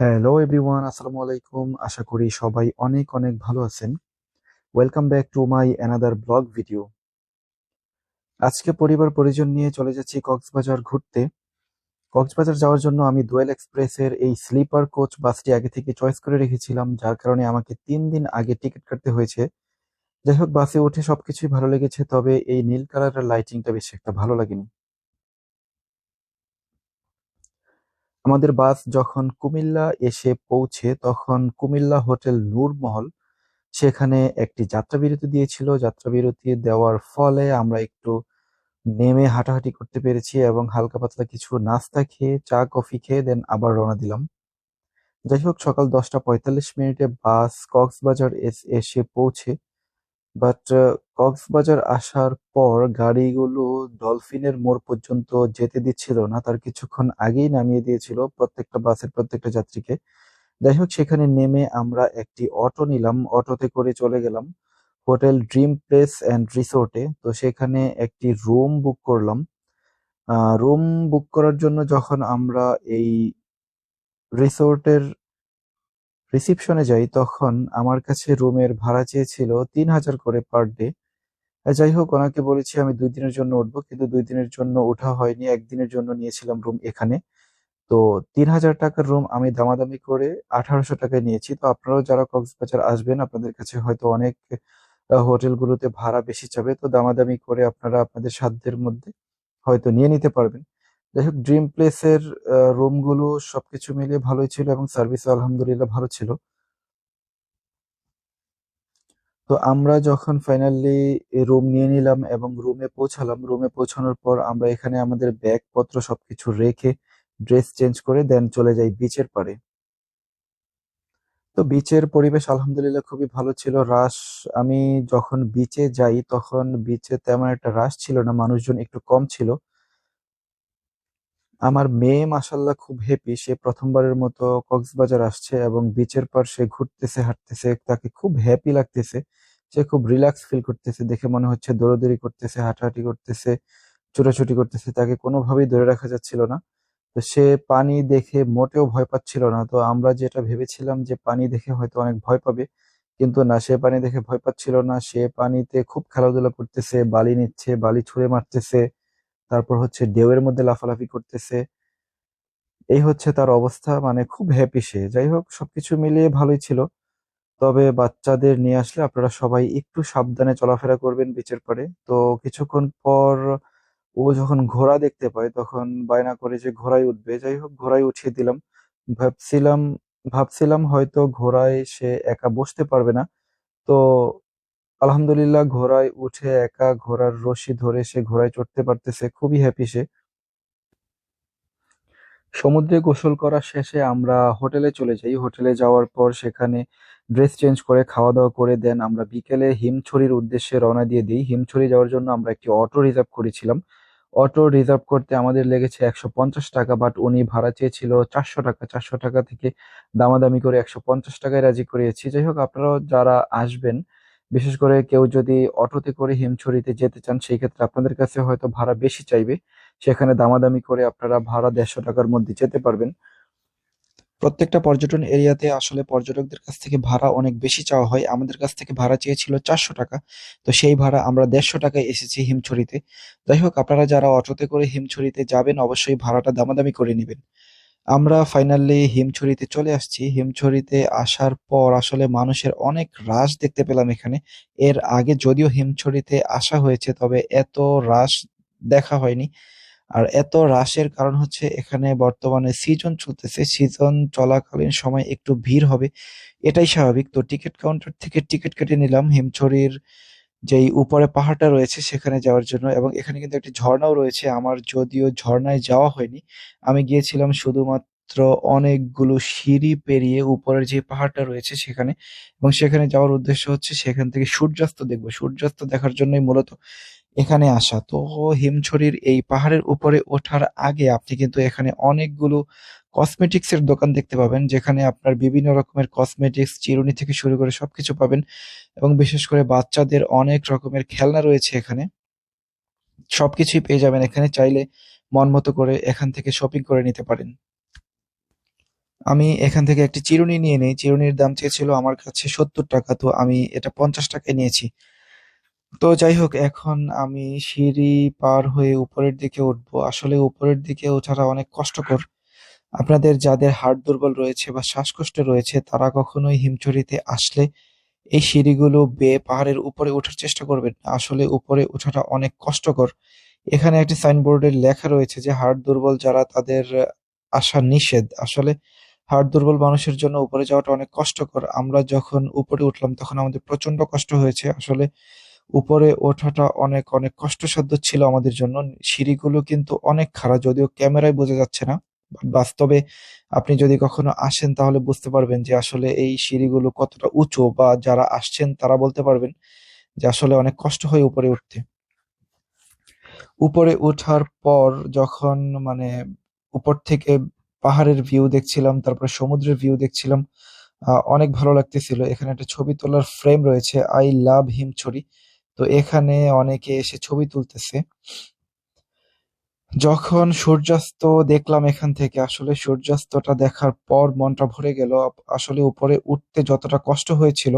Hello everyone আসসালামু আলাইকুম আশা করি সবাই অনেক অনেক ভালো আছেন। Welcome back to my another blog video আজকে পরিবার পরিজন নিয়ে চলে যাচ্ছি কক্সবাজার ঘুরতে। কক্সবাজার যাওয়ার জন্য আমি দোয়েল এক্সপ্রেসের এই স্লিপার কোচ বাসটি আগে থেকে চয়েস করে রেখেছিলাম, যার কারণে আমাকে তিন দিন আগে টিকিট কাটতে হয়েছে। যাই হোক, বাসে উঠে সবকিছুই ভালো লেগেছে, তবে এই নীল কালারের লাইটিংটা বেশি একটা ভালো লাগেনি। আমাদের বাস যখন কুমিল্লা এসে পৌঁছে, তখন কুমিল্লা হোটেল নূরমহল সেখানে একটি যাত্রা বিরতি দিয়েছিল। যাত্রা বিরতি দেওয়ার ফলে আমরা একটু নেমে হাঁটাহাঁটি করতে পেরেছি এবং হালকা পাতলা কিছু নাস্তা খেয়ে, চা, কফি খেয়ে দেন আবার রওনা দিলাম। যাই হোক, সকাল দশটা পঁয়তাল্লিশ মিনিটে বাস কক্সবাজার এসে পৌঁছে। বাট কক্সবাজার আসার পর গাড়িগুলো ডলফিনের মোড় পর্যন্ত যেতে দিচ্ছিল না। তার কিছুক্ষণ আগেই নামিয়ে দিয়েছিল প্রত্যেকটা বাসের প্রত্যেকটা যাত্রীকে। যাই হোক, সেখানে নেমে আমরা একটি অটো নিলাম। অটোতে করে চলে গেলাম হোটেল ড্রিম প্লেস অ্যান্ড রিসোর্টে। তো সেখানে একটি রুম বুক করলাম। রুম বুক করার জন্য যখন আমরা এই রিসোর্টের রিসিপশনে যাই, তখন আমার কাছে রুমের ভাড়া চেয়েছিল তিন হাজার করে পার ডে। যাই হোক, ওনাকে বলেছি আমি দুই দিনের জন্য উঠবো, কিন্তু দুই দিনের জন্য ওঠা হয়নি। একদিনের জন্য নিয়েছিলাম রুম এখানে। তো তিন হাজার টাকার রুম আমি দামাদামি করে আঠারোশো টাকায় নিয়েছি। তো আপনারাও যারা কক্সবাজার আসবেন, আপনাদের কাছে হয়তো অনেক হোটেলগুলোতে ভাড়া বেশি চাবে। তো দামাদামি করে আপনারা আপনাদের সাধ্যের মধ্যে হয়তো নিয়ে নিতে পারবেন। যাই হোক ড্রিম প্লেসের রুমগুলো সবকিছু মিলিয়ে ভালোই ছিল এবং সার্ভিসও আলহামদুলিল্লাহ ভালো ছিল। তো আমরা যখন ফাইনালি রুম নিয়ে নিলাম এবং রুমে পৌঁছালাম রুমে পৌঁছানোর পর আমরা এখানে আমাদের ব্যাগপত্র সবকিছু রেখে ড্রেস চেঞ্জ করে দেন চলে যাই বিচের পাড়ে। তো বিচের পরিবেশ আলহামদুলিল্লাহ খুবই ভালো ছিল। রাশ আমি যখন বিচে যাই তখন বিচে তেমন একটা রাশ ছিল না, মানুষজন একটু কম ছিল। আমার মেয়ে মাসাল্লাহ খুব হ্যাপি সে প্রথমবারের মতো কক্সবাজার আসছে এবং বিচের পার সে ঘুরতেছে, হাঁটতেছে, তাকে খুব হ্যাপি লাগতেছে। সে খুব রিল্যাক্স ফিল করতেছে, দেখে মনে হচ্ছে দৌড়াদৌড়ি করতেছে, হাঁটাহাঁটি করতেছে, ছোটাছুটি করতেছে, তাকে কোনোভাবেই ধরে রাখা যাচ্ছিল না। তো সে পানি দেখে মোটেও ভয় পাচ্ছিল না। তো আমরা যেটা ভেবেছিলাম যে পানি দেখে হয়তো অনেক ভয় পাবে, কিন্তু না, সে পানি দেখে ভয় পাচ্ছিল না। সে পানিতে খুব খেলাধুলা করতেছে, বালি নিচ্ছে, বালি ছুঁড়ে মারতেছে তারপর হচ্ছে ঢেউয়ের মধ্যে লাফালাফি করতেছে। এই হচ্ছে তার অবস্থা মানে খুব হ্যাপি সে। যাই হোক, সবকিছু মিলিয়ে ভালোই ছিল। তবে বাচ্চাদের নিয়ে আসলে আপনারা সবাই একটু সাবধানে চলাফেরা করবেন বিচের পাড়ে। তো কিছুক্ষণ পর ও যখন ঘোড়া দেখতে পায়, তখন বায়না করে যে ঘোড়ায় উঠবে। যাই হোক, ঘোড়ায় উঠিয়ে দিলাম। ভাবছিলাম ভাবছিলাম হয়তো ঘোড়ায় সে একা বসতে পারবে না। তো আলহামদুলিল্লাহ, ঘোড়ায় উঠে একা ঘোড়ার রশি ধরে সে ঘোড়ায় চড়তে পারতেছে, খুবই হ্যাপি সে। সমুদ্রে গোসল করা শেষে আমরা হোটেলে চলে যাই। হোটেলে যাওয়ার পর সেখানে ড্রেস চেঞ্জ করে খাওয়া দাওয়া করে দেন। আমরা বিকেলে হিমছড়ির উদ্দেশ্যে রওনা দিয়ে দিই। হিমছড়ি যাওয়ার জন্য আমরা একটি অটো রিজার্ভ করেছিলাম। অটো রিজার্ভ করতে আমাদের লেগেছে একশো পঞ্চাশ টাকা বাট উনি ভাড়া চেয়েছিল চারশো টাকা। চারশো টাকা থেকে দামাদামি করে একশো পঞ্চাশ টাকায় রাজি করিয়েছি। যাই হোক, আপনারাও যারা আসবেন বিশেষ করে কেউ যদি অটোতে করে হিমছড়িতে যেতে চান, সেই ক্ষেত্রে আপনাদের কাছে হয়তো ভাড়া বেশি চাইবে। সেখানে দামাদামি করে আপনারা ভাড়া দেড়শো টাকার মধ্যে যেতে পারবেন। প্রত্যেকটা পর্যটন এরিয়াতে আসলে পর্যটকদের কাছ থেকে ভাড়া অনেক বেশি চাওয়া হয়। আমাদের কাছ থেকে ভাড়া চেয়েছিল চারশো টাকা। তো সেই ভাড়া আমরা দেড়শো টাকায় এসেছি হিমছড়িতে। যাই হোক, আপনারা যারা অটোতে করে হিমছড়িতে যাবেন, অবশ্যই ভাড়াটা দামাদামি করে নেবেন। আমরা ফাইনালি হিমছড়িতে চলে আসছি। হিমছড়িতে আসার পর আসলে মানুষের অনেক রাশ দেখতে পেলাম এখানে। এর আগে যদিও হিমছড়িতে আসা হয়েছে, তবে এত রাশ দেখা হয়নি। আর এত রাশের কারণ হচ্ছে এখানে বর্তমানে সিজন চলতেছে। সিজন চলাকালীন সময় একটু ভিড় হবে, এটাই স্বাভাবিক। তো টিকিট কাউন্টার থেকে টিকিট কেটে নিলাম। হিমছড়ির যেই উপরে পাহাড়টা রয়েছে সেখানে যাওয়ার জন্য এবং এখানে কিন্তু একটি ঝর্ণাও রয়েছে। আমার যদিও ঝর্ণায় যাওয়া হয়নি, আমি গিয়েছিলাম শুধুমাত্র অনেকগুলো সিঁড়ি পেরিয়ে উপরের যে পাহাড়টা রয়েছে সেখানে এবং সেখানে যাওয়ার উদ্দেশ্য হচ্ছে সেখান থেকে সূর্যাস্ত দেখব। সূর্যাস্ত দেখার জন্যই মূলত এখানে আসা। তো হিমছড়ির এই পাহাড়ের উপরে ওঠার আগে আপনি কিন্তু এখানে অনেকগুলো কসমেটিক্স এর দোকান দেখতে পাবেন, যেখানে আপনার বিভিন্ন রকমের কসমেটিক্স চিরুনি থেকে শুরু করে সবকিছু পাবেন এবং বিশেষ করে বাচ্চাদের অনেক রকমের খেলনা রয়েছে এখানে। সবকিছুই পেয়ে যাবেন এখানে, চাইলে মন মতো করে এখান থেকে শপিং করে নিতে পারেন। আমি এখান থেকে একটি চিরুনি নিয়ে নেই, চিরুনির দাম চেয়েছিল আমার কাছে সত্তর টাকা, তো আমি এটা পঞ্চাশ টাকায় নিয়েছি। তো যাই হোক এখন আমি সিঁড়ি পার হয়ে উপরের দিকে উঠবো। আসলে উপরের দিকে ওঠাটা অনেক কষ্টকর। আপনাদের যাদের হাড় দুর্বল রয়েছে বা শ্বাসকষ্ট রয়েছে, তারা কখনোই হিমছড়িতে আসলে এই সিঁড়িগুলো বেয়ে পাহাড়ের উপরে ওঠার চেষ্টা করবেন। আসলে উপরে ওঠাটা অনেক কষ্টকর। এখানে একটি সাইনবোর্ডে লেখা রয়েছে যে, হাড় দুর্বল যারা তাদের আসা নিষেধ। আসলে হাড় দুর্বল মানুষের জন্য উপরে যাওয়াটা অনেক কষ্টকর। আমরা যখন উপরে উঠলাম, তখন আমাদের প্রচণ্ড কষ্ট হয়েছে। আসলে উপরে ওঠাটা অনেক অনেক কষ্টসাধ্য ছিল আমাদের জন্য। সিঁড়িগুলো কিন্তু অনেক খাড়া যদিও ক্যামেরায় বোঝা যাচ্ছে না। বাস্তবে আপনি যদি কখনো আসেন, তাহলে বুঝতে পারবেন যে আসলে এই সিঁড়িগুলো কতটা উঁচু বা যারা আসছেন, তারা বলতে পারবেন যে আসলে অনেক কষ্ট হয় উপরে উঠতে। উপরে ওঠার পর যখন মানে উপর থেকে পাহাড়ের ভিউ দেখছিলাম, তারপরে সমুদ্রের ভিউ দেখছিলাম অনেক ভালো লাগতেছিল। এখানে একটা ছবি তোলার ফ্রেম রয়েছে আই লাভ হিমছড়ি তো এখানে অনেকে এসে ছবি তুলতেছে। যখন সূর্যাস্ত দেখলাম এখান থেকে, আসলে সূর্যাস্তটা দেখার পর মনটা ভরে গেল। আসলে উপরে উঠতে যতটা কষ্ট হয়েছিল,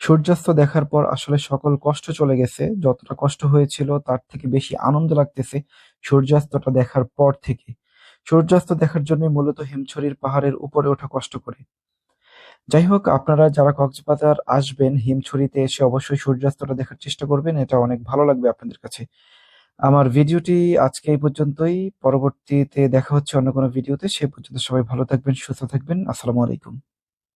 সূর্যাস্ত দেখার পর আসলে সকল কষ্ট চলে গেছে। যতটা কষ্ট হয়েছিল, তার থেকে বেশি আনন্দ লাগতেছে সূর্যাস্তটা দেখার পর থেকে। সূর্যাস্ত দেখার জন্য মূলত হিমছড়ির পাহাড়ের উপরে ওঠা কষ্ট করে। যাই হোক আপনারা যারা কক্সবাজার আসবেন, হিমছড়িতে এসে অবশ্যই সূর্যাস্তটা দেখার চেষ্টা করবেন, এটা অনেক ভালো লাগবে আপনাদের কাছে। আমার ভিডিওটি আজকে এই পর্যন্তই, পরবর্তীতে দেখা হচ্ছে অন্য কোনো ভিডিওতে, সে পর্যন্ত সবাই ভালো থাকবেন, সুস্থ থাকবেন, আসসালামু আলাইকুম।